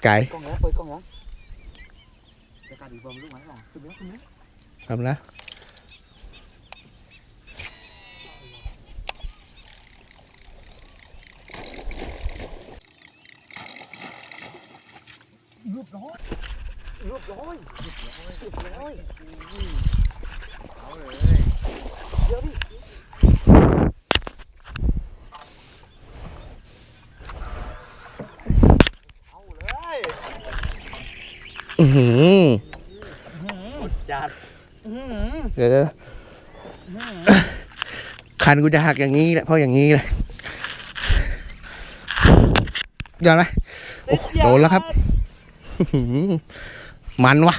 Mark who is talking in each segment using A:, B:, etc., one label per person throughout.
A: ตกใจ
B: กล้องแล้วเปิ อือหือจัด
A: เดี๋ยวคันกูจะหักอย่างนี้แหละเพราะอย่างนี้แหละยอดไหมโอ้โหโดนแล้วครับ มันวะ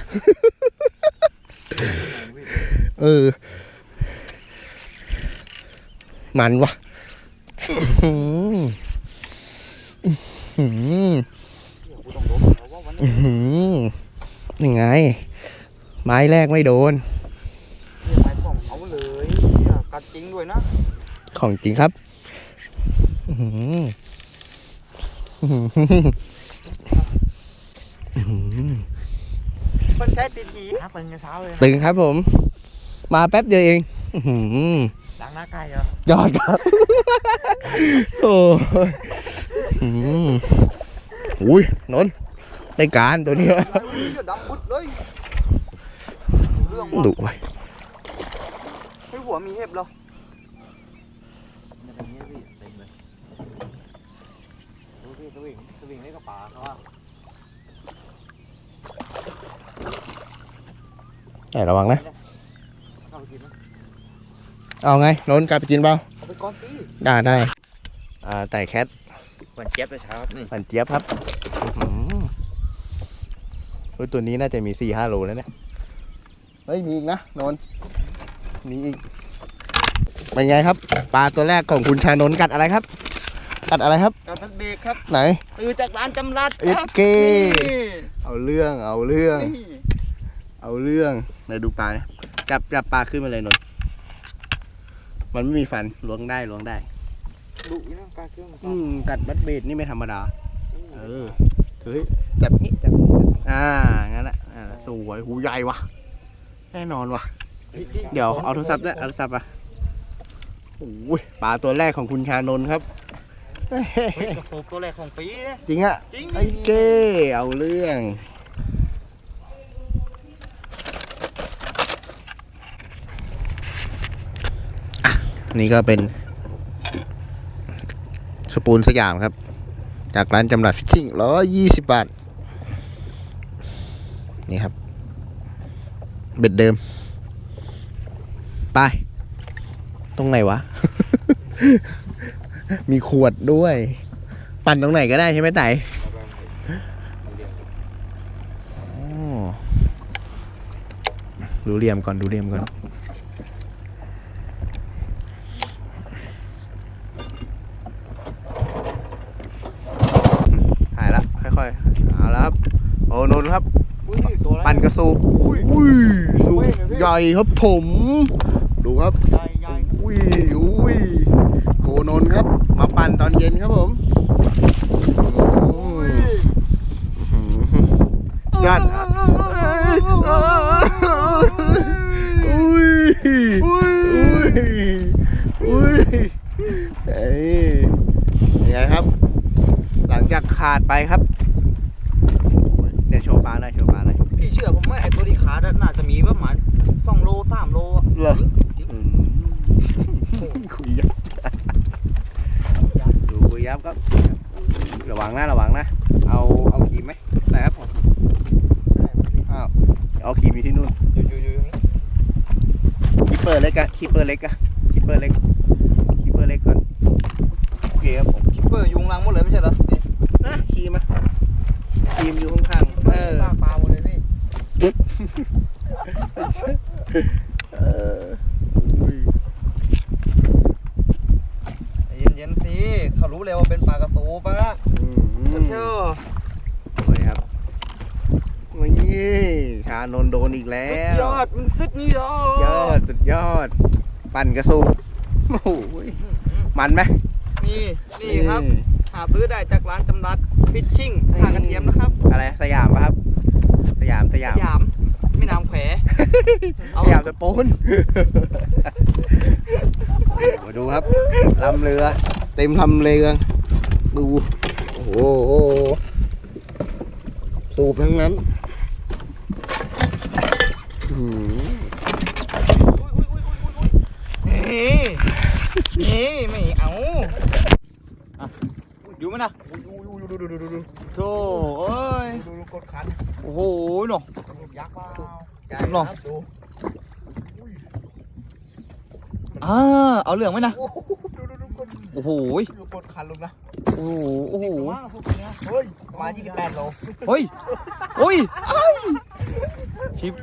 A: เออ มันวะอื้อหืออื้อหือ
B: กูต้องล้ม
A: ยังไง ไม้แรกไม่โดน
B: เนี่ยไม้ของเขาเลยเนี่ยกัดจริงด้วยนะ
A: ของจริงครับอื้อหืออื้อหืออื้อหือ
B: มันแค่ตีทีฮะเป็นเช้าเลย
A: ตึงครับผม มาแป๊บเดียวเองอื้อหือ
B: ล้างหน้าไก่เหรอย
A: อดครับ โอ้ยอื้อหืออุ้ยนนท์ ได้การตัวนี้
B: ไอ้วันนี้จะดำบุดเลยเรื่องว่า
A: ดุไว้
B: ให้หัวมีเห็บเหรอ
C: มันเป็นอย่างนี้พี่เต็มเลยดูพี่สวิงสวิงเล่นกับป๋าเขาอะ
A: แต่ระวังนะ
C: เข้าไปกินนะ
A: เอาไงนนท์กลายไปนจินเปล่า
B: เอาไปก่อนสิ
A: ได้ได้ อ่า แต่แคท
C: วันเจี๊ยบเลยเช้าครับนี่
A: ปันเจี๊ยบครับอื้อหือเฮ้ยตัวนี้น่าจะมีสี่ห้าโลแล้วเนี่ยเฮ้ยมีอีกนะนนท์มีอีกเป็นไงครับ ปลาตัวแรกของคุณชานนท์กัดอะไรครับ กัดอะไรครับ
B: กับพันเบรกครับ
A: ไหน
B: ซื้อจากร้านจำรัด
A: เอ็ด
B: ครับ
A: เกเอาเรื่องเอาเรื่อง
B: นี่
A: เอาเรื่องไหนดูปลาเนี่ยจับจับปลาขึ้นมาเลยนนท์มันไม่มีฟันล้วงได้ล้วงได้
B: ดุอยู่นะการเครื่อง
A: อืมกัดบัดเบดนี่ไม่ธรรมดา เออเฮ้ยจับนี้จับ อ่างั้นแหละอ่าสวยหูใหญ่วะแน่นอนวะเดี๋ยวเอาโทรศัพท์ด้วยเอาโทรศัพท์อะโอ้ยปลาตัวแรกของคุณชานนท์ครับเฮ้ย
B: เฮ้ยกระโปรงตัวแรกของปีนะ
A: จริงอะ
B: จริง
A: ไอ้เก้เอาเรื่องอะนี่ก็เป็น สปูนสยามครับ จากร้านจำหลัดฟิชชิ่งร้อยยี่สิบบาท นี่ครับ เบ็ดเดิม ไป ตรงไหนวะ มีขวดด้วย ปั่นตรงไหนก็ได้ใช่ไหมไต่ดูเหลี่ยมก่อนดูเหลี่ยมก่อนถ่ายแล้วค่อยๆเอาแล้วครับ โอ้นนครับ สูบอุ้ยสูบ
B: เว้ยเว้ย
A: ใหญ่ครับผม ดูครับ
B: ใหญ่ใหญ่
A: อุ้ยอุ้ยโกนนท์ครับ มาปั่นตอนเย็นครับผมอุ้ยยอดอุ้ยอุ้ยอุ้ยเอ้ยยังไงครับ หลังจากขาดไปครับ
B: พี่เชื่อผมไหมไอ้ตัวที่ขาดน่าจะมีประมาณสองโลสามโลอะ
A: เหรอ
B: จริง
A: อืมคุยยับดูคุยยับครับ ระวังนะระวังนะ เอาเอาครีมไหมไหนครับผมอ้าวเอาครีมอยู่ที่นู่น
B: อยู่อยู่อยู่อย่างนี้
A: คีเปอร์เล็กอะคีเปอร์เล็กอะคีเปอร์เล็ก เอออุ้
B: ยใจเย็นๆสิเขารู้เลยว่าเป็นปลากระตูปะ
A: อืม
B: เชื่อ
A: สวยครับนี่ชานนท์โดนอีกแล้
B: สุด
A: วย
B: อดมันสุดยอด
A: ยอดสุดยอด ปั่นกระสูบโอ้โหยมันไหม
B: นี่นี่ครับ หาซื้อได้จากร้านจำรัดฟิชชิ่งท่ากระทิทียมนะครับ
A: อะไรสยามปะครับ สยามสยาม
B: สยามไม่น้ำแขวเอา
A: สยามสปูนมาดูครับลำเรือ เต็มลำเรือดูโอ้โหสูบทั้งนั้นอื้อหือ
B: เฮ้เฮ้ไม่เอาอยู่มั้ยนะ
A: ดูดูดูดูดูดูดู
B: โธ่เอ้ย
A: ดูดูกดคัน
B: โอ้โหเนาะ
A: ยักษ์เปล่าใหญ่
B: หรอ
A: ครับดู
B: อ่าเอาเรื่องไหมนะ
A: โอ้โหดูดูดูกด
B: โอ้โห
A: ดูกดคันลงนะ
B: โอ้โห โอ้โห
A: มากพวกนี้เฮ้ยประมาณ28โล
B: เฮ้ยเฮ้ยเอ้ยชิป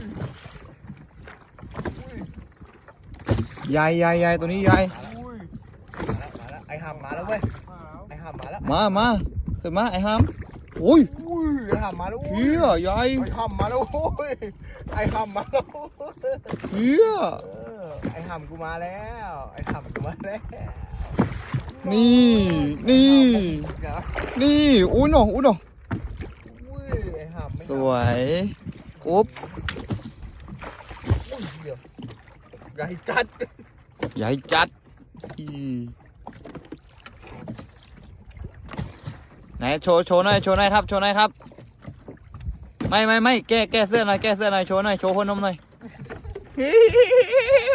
B: ใหญ่ใหญ่ใหญ่ตัวนี้ใหญ่
A: มาแล้วมาแล้วไอ้หำมาแล้วเว้ยไอ้หำมาแล้ว
B: มามาขึ้นมาไอ้ฮาม อุ้ย
A: อุ้ยไอ้หำมาแล้ว
B: เฮียใหญ่
A: ไอ้หำมาแล้วโอ้ยไอ้หำมาแล้ว
B: เฮีย
A: เออไอ้หำกูมาแล้ว ไอ้หำกูมาแล้ว
B: นี่นี่
A: เดี๋ยว
B: นี่อุ้ยหนออุ้ยหนอ
A: อุ้ยไอ้หำไม่
B: สวยอุ๊บ
A: อุ้ยเดี๋ยวใหญ่จัด
B: ใหญ่จัดอี ไหนโชว์โชว์หน่อยโชว์หน่อยครับโชว์หน่อยครับ ไม่ไม่ไม่แก้แก้เสื้อหน่อยแก้เสื้อหน่อยโชว์หน่อยโชว์คนนมหน่อย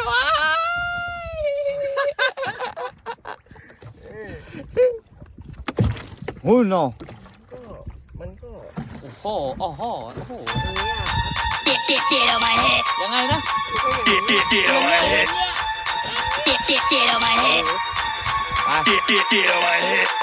B: ว้ายหุ้นเนาะ
A: ก็มันก็
B: โอ้โหโอ้โหโอ้โห
A: เนี่ย
D: Get, get, get on my head.
B: ยังไงนะ
D: Get, get, get on my head. Get, get, get on my head.
B: ไป
D: Get, get, get on my head.